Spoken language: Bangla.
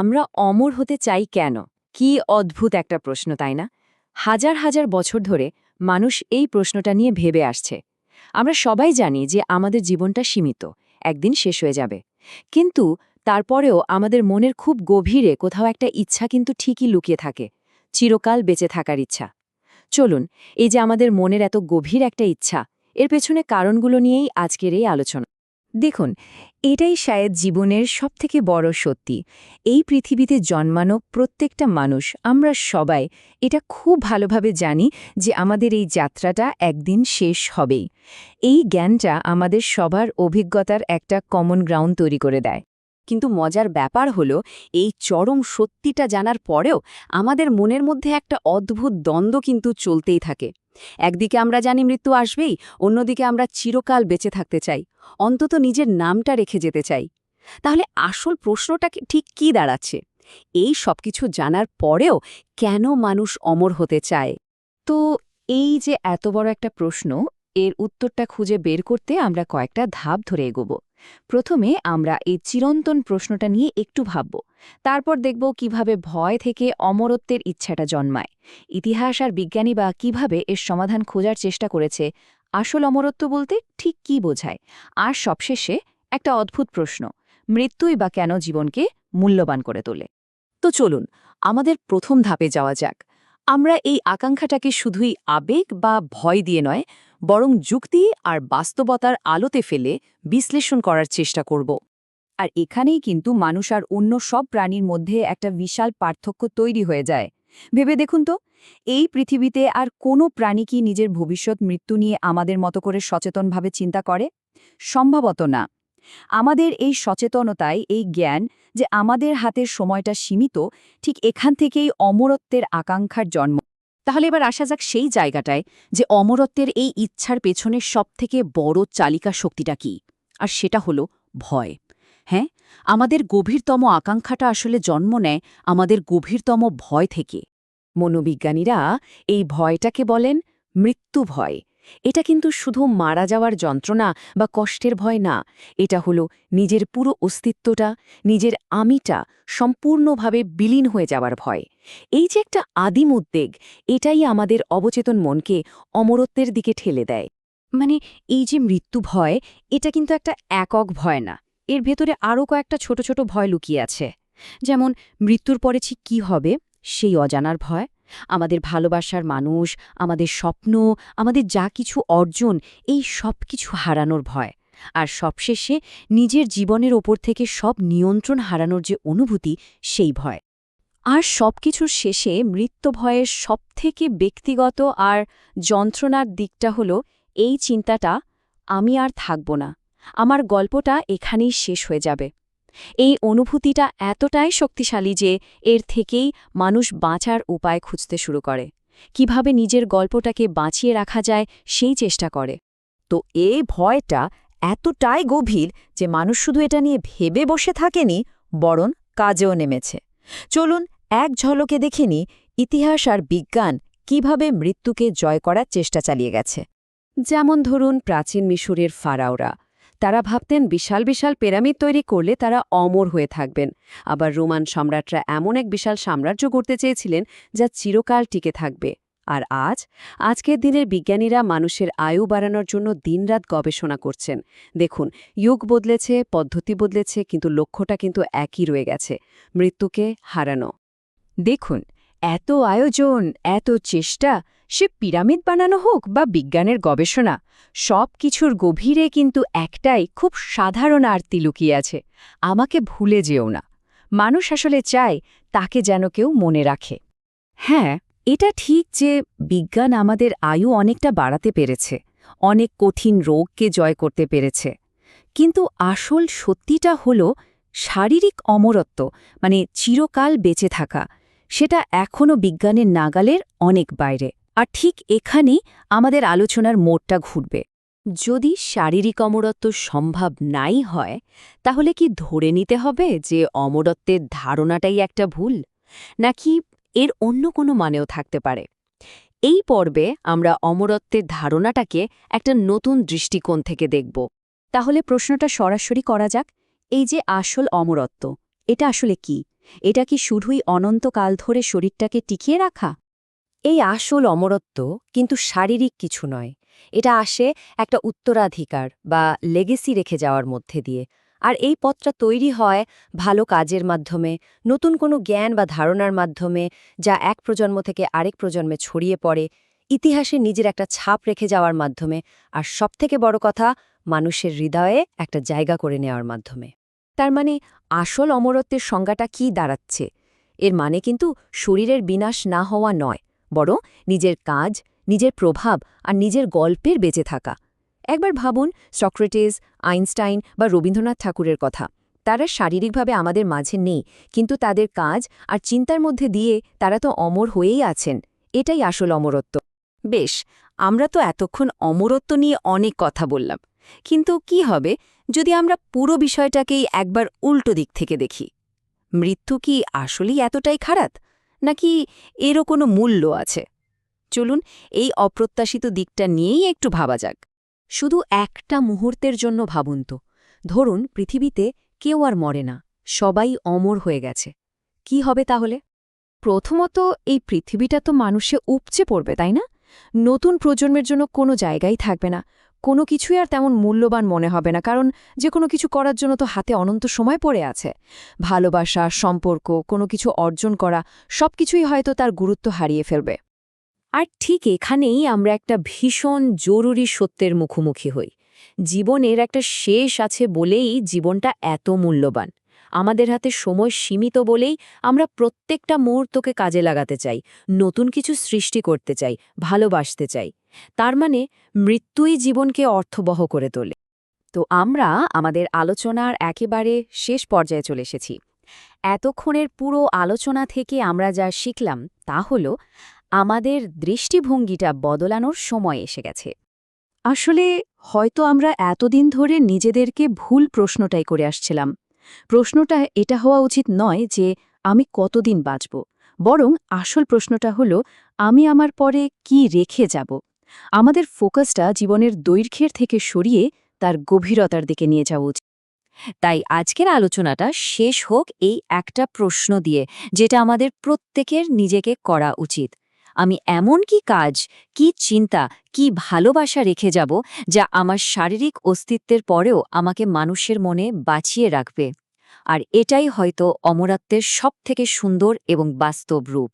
আমরা অমর হতে চাই কেন? কি অদ্ভুত একটা প্রশ্ন, তাই না? হাজার হাজার বছর ধরে মানুষ এই প্রশ্নটা নিয়ে ভেবে আসছে। আমরা সবাই জানি যে আমাদের জীবনটা সীমিত, একদিন শেষ হয়ে যাবে। কিন্তু তারপরেও আমাদের মনের খুব গভীরে কোথাও একটা ইচ্ছা কিন্তু ঠিকই লুকিয়ে থাকে, চিরকাল বেঁচে থাকার ইচ্ছা। চলুন, এই যে আমাদের মনের এত গভীর একটা ইচ্ছা, এর পেছনে কারণগুলো নিয়েই আজকের এই আলোচনা। দেখুন এটাই শায়দ জীবনের সবথেকে বড় সত্যি। এই পৃথিবীতে জন্মানো প্রত্যেকটা মানুষ, আমরা সবাই, এটা খুব ভালোভাবে জানি যে আমাদের এই যাত্রাটা একদিন শেষ হবেই। এই জ্ঞানটা আমাদের সবার অভিজ্ঞতার একটা কমন গ্রাউন্ড তৈরি করে দেয়। কিন্তু মজার ব্যাপার হলো, এই চরম সত্যিটা জানার পরেও আমাদের মনের মধ্যে একটা অদ্ভুত দ্বন্দ্ব কিন্তু চলতেই থাকে। একদিকে আমরা জানি মৃত্যু আসবেই, অন্যদিকে আমরা চিরকাল বেঁচে থাকতে চাই, অন্তত নিজের নামটা রেখে যেতে চাই। তাহলে আসল প্রশ্নটা ঠিক কি দাঁড়াচ্ছে? এই সবকিছু জানার পরেও কেন মানুষ অমর হতে চায়? তো এই যে এত বড় একটা প্রশ্ন, এর উত্তরটা খুঁজে বের করতে আমরা কয়েকটা ধাপ ধরে এগোব। প্রথমে আমরা এই চিরন্তন প্রশ্নটা নিয়ে একটু ভাবব। তারপর দেখব কীভাবে ভয় থেকে অমরত্বের ইচ্ছাটা জন্মায়। ইতিহাস আর বিজ্ঞানী বা কীভাবে এর সমাধান খোঁজার চেষ্টা করেছে, আসল অমরত্ব বলতে ঠিক কি বোঝায়? আর সবশেষে একটা অদ্ভুত প্রশ্ন, মৃত্যুই বা কেন জীবনকে মূল্যবান করে তোলে? তো চলুন, আমাদের প্রথম ধাপে যাওয়া যাক। আমরা এই আকাঙ্ক্ষাটাকে শুধুই আবেগ বা ভয় দিয়ে নয়, বরং যুক্তি আর বাস্তবতার আলোতে ফেলে বিশ্লেষণ করার চেষ্টা করব। আর এখানেই কিন্তু মানুষ আর অন্য সব প্রাণীর মধ্যে একটা বিশাল পার্থক্য তৈরি হয়ে যায়। ভেবে দেখুন তো, এই পৃথিবীতে আর কোনো প্রাণী কি নিজের ভবিষ্যৎ মৃত্যু নিয়ে আমাদের মতো করে সচেতনভাবে চিন্তা করে? সম্ভবত না। আমাদের এই সচেতনতায় এই জ্ঞান যে আমাদের হাতের সময়টা সীমিত, ঠিক এখান থেকেই অমরত্বের আকাঙ্ক্ষার জন্ম। তাহলে এবার আসা যাক সেই জায়গাটায় যে অমরত্বের এই ইচ্ছার পেছনে সবথেকে বড় চালিকা শক্তিটা কি, আর সেটা হলো ভয়। হ্যাঁ? আমাদের গভীরতম আকাঙ্ক্ষাটা আসলে জন্ম নেয় আমাদের গভীরতম ভয় থেকে। মনোবিজ্ঞানীরা এই ভয়টাকে বলেন মৃত্যু ভয়। এটা কিন্তু শুধু মারা যাওয়ার যন্ত্রণা বা কষ্টের ভয় না, এটা হলো নিজের পুরো অস্তিত্বটা, নিজের আমিটা সম্পূর্ণভাবে বিলীন হয়ে যাওয়ার ভয়। এই যে একটা আদিম উদ্বেগ, এটাই আমাদের অবচেতন মনকে অমরত্বের দিকে ঠেলে দেয়। মানে এই যে মৃত্যু ভয়, এটা কিন্তু একটা একক ভয় না, এর ভেতরে আরও কয়েকটা ছোট ছোট ভয় লুকিয়ে আছে। যেমন, মৃত্যুর পরে ঠিক কী হবে, সেই অজানার ভয়। আমাদের ভালোবাসার মানুষ, আমাদের স্বপ্ন, আমাদের যা কিছু অর্জন, এই সব কিছু হারানোর ভয়। আর সবশেষে নিজের জীবনের ওপর থেকে সব নিয়ন্ত্রণ হারানোর যে অনুভূতি, সেই ভয়। আর সবকিছুর শেষে মৃত্যুভয়ের সবথেকে ব্যক্তিগত আর যন্ত্রণার দিকটা হলো, এই চিন্তাটা, আমি আর থাকব না। আমার গল্পটা এখানেই শেষ হয়ে যাবে। এই অনুভূতিটা এতটাই শক্তিশালী যে এর থেকেই মানুষ বাঁচার উপায় খুঁজতে শুরু করে। কীভাবে নিজের গল্পটাকে বাঁচিয়ে রাখা যায় সেই চেষ্টা করে। তো এ ভয়টা এতটাই গভীর যে মানুষ শুধু এটা নিয়ে ভেবে বসে থাকেনি, বরং কাজেও নেমেছে। চলুন এক ঝলকে দেখেনি ইতিহাস আর বিজ্ঞান কীভাবে মৃত্যুকে জয় করার চেষ্টা চালিয়ে গেছে। যেমন ধরুন প্রাচীন মিশরের ফারাওরা তারা ভাবতেন বিশাল বিশাল পিরামিড তৈরি করলে তারা অমর হয়ে থাকবেন। আবার রোমান সম্রাটরা এমন এক বিশাল সাম্রাজ্য গড়তে চেয়েছিলেন যা চিরকাল টিকে থাকবে। আর আজ? আজকের দিনের বিজ্ঞানীরা মানুষের আয়ু বাড়ানোর জন্য দিনরাত গবেষণা করছেন। দেখুন, যুগ বদলেছে, পদ্ধতি বদলেছে, কিন্তু লক্ষ্যটা কিন্তু একই রয়ে গেছে। মৃত্যুকে হারানো। দেখুন, এত আয়োজন, এত চেষ্টা সে পিরামিড বানানো হোক বা বিজ্ঞানের গবেষণা, সব কিছুর গভীরে কিন্তু একটাই খুব সাধারণ আরতি লুকিয়ে আছে, আমাকে ভুলে যেও না। মানুষ আসলে চায় তাকে যেন কেউ মনে রাখে। হ্যাঁ এটা ঠিক যে বিজ্ঞান আমাদের আয়ু অনেকটা বাড়াতে পেরেছে, অনেক কঠিন রোগকে জয় করতে পেরেছে। কিন্তু আসল সত্যিটা হল শারীরিক অমরত্ব মানে চিরকাল বেঁচে থাকা, সেটা এখনও বিজ্ঞানের নাগালের অনেক বাইরে। আর ঠিক এখানেই আমাদের আলোচনার মোড়টা ঘুরবে। যদি শারীরিক অমরত্ব সম্ভব নাই হয়, তাহলে কি ধরে নিতে হবে যে অমরত্বের ধারণাটাই একটা ভুল? নাকি এর অন্য কোনো মানেও থাকতে পারে? এই পর্বে আমরা অমরত্বের ধারণাটাকে একটা নতুন দৃষ্টিকোণ থেকে দেখব। তাহলে প্রশ্নটা সরাসরি করা যাক। এই যে আসল অমরত্ব, এটা আসলে কি? এটা কি শুধুই অনন্তকাল ধরে শরীরটাকে টিকিয়ে রাখা? এই আসল অমরত্ব কিন্তু শারীরিক কিছু নয়। এটা আসে একটা উত্তরাধিকার বা লেগেসি রেখে যাওয়ার মধ্যে দিয়ে। আর এই পথটা তৈরি হয় ভালো কাজের মাধ্যমে, নতুন কোনো জ্ঞান বা ধারণার মাধ্যমে যা এক প্রজন্ম থেকে আরেক প্রজন্মে ছড়িয়ে পড়ে, ইতিহাসে নিজের একটা ছাপ রেখে যাওয়ার মাধ্যমে, আর সবথেকে বড় কথা, মানুষের হৃদয়ে একটা জায়গা করে নেওয়ার মাধ্যমে। তার মানে আসল অমরত্বের সংজ্ঞাটা কি দাঁড়াচ্ছে? এর মানে কিন্তু শরীরের বিনাশ না হওয়া নয়। বরং নিজের কাজ, নিজের প্রভাব আর নিজের গল্পের বেঁচে থাকা। একবার ভাবুন সক্রেটিস, আইনস্টাইন বা রবীন্দ্রনাথ ঠাকুরের কথা। তারা শারীরিকভাবে আমাদের মাঝে নেই, কিন্তু তাদের কাজ আর চিন্তার মধ্যে দিয়ে তারা তো অমর হয়েই আছেন। এটাই আসল অমরত্ব। বেশ, আমরা তো এতক্ষণ অমরত্ব নিয়ে অনেক কথা বললাম। কিন্তু কি হবে যদি আমরা পুরো বিষয়টাকেই একবার উল্টো দিক থেকে দেখি? মৃত্যু কি আসলেই এতটাই খারাপ? নাকি এরও কোনো মূল্য আছে? চলুন এই অপ্রত্যাশিত দিকটা নিয়েই একটু ভাবা যাক। শুধু একটা মুহূর্তের জন্য ভাবুন তো। ধরুন পৃথিবীতে কেউ আর মরে না, সবাই অমর হয়ে গেছে। কি হবে তাহলে? প্রথমত এই পৃথিবীটা তো মানুষে উপচে পড়বে, তাই না? নতুন প্রজন্মের জন্য কোনো জায়গাই থাকবে না। কোনো কিছুই আর তেমন মূল্যবান মনে হবে না, কারণ যে কোনো কিছু করার জন্য তো হাতে অনন্ত সময় পড়ে আছে। ভালোবাসা, সম্পর্ক, কোনো কিছু অর্জন করা, সবকিছুই হয়তো তার গুরুত্ব হারিয়ে ফেলবে। আর ঠিক এখানেই আমরা একটা ভীষণ জরুরি সত্যের মুখোমুখি হই। জীবনের একটা শেষ আছে বলেই জীবনটা এত মূল্যবান। আমাদের হাতে সময় সীমিত বলেই আমরা প্রত্যেকটা মুহূর্তকে কাজে লাগাতে চাই, নতুন কিছু সৃষ্টি করতে চাই, ভালোবাসতে চাই। তার মানে মৃত্যুই জীবনকে অর্থবহ করে তোলে। তো আমরা আমাদের আলোচনার একেবারে শেষ পর্যায়ে চলে এসেছি। এতক্ষণের পুরো আলোচনা থেকে আমরা যা শিখলাম তা হল আমাদের দৃষ্টিভঙ্গিটা বদলানোর সময় এসে গেছে। আসলে হয়তো আমরা এতদিন ধরে নিজেদেরকে ভুল প্রশ্নটাই করে আসছিলাম। প্রশ্নটা এটা হওয়া উচিত নয় যে আমি কতদিন বাঁচব, বরং আসল প্রশ্নটা হল আমি আমার পরে কি রেখে যাব। আমাদের ফোকাসটা জীবনের দৈর্ঘ্যের থেকে সরিয়ে তার গভীরতার দিকে নিয়ে যাওয়া উচিত। তাই আজকের আলোচনাটা শেষ হোক এই একটা প্রশ্ন দিয়ে, যেটা আমাদের প্রত্যেকের নিজেকে করা উচিত। আমি এমন কি কাজ, কি চিন্তা, কি ভালোবাসা রেখে যাব, যা আমার শারীরিক অস্তিত্বের পরেও আমাকে মানুষের মনে বাঁচিয়ে রাখবে? আর এটাই হয়তো অমরত্বের সবথেকে সুন্দর এবং বাস্তব রূপ।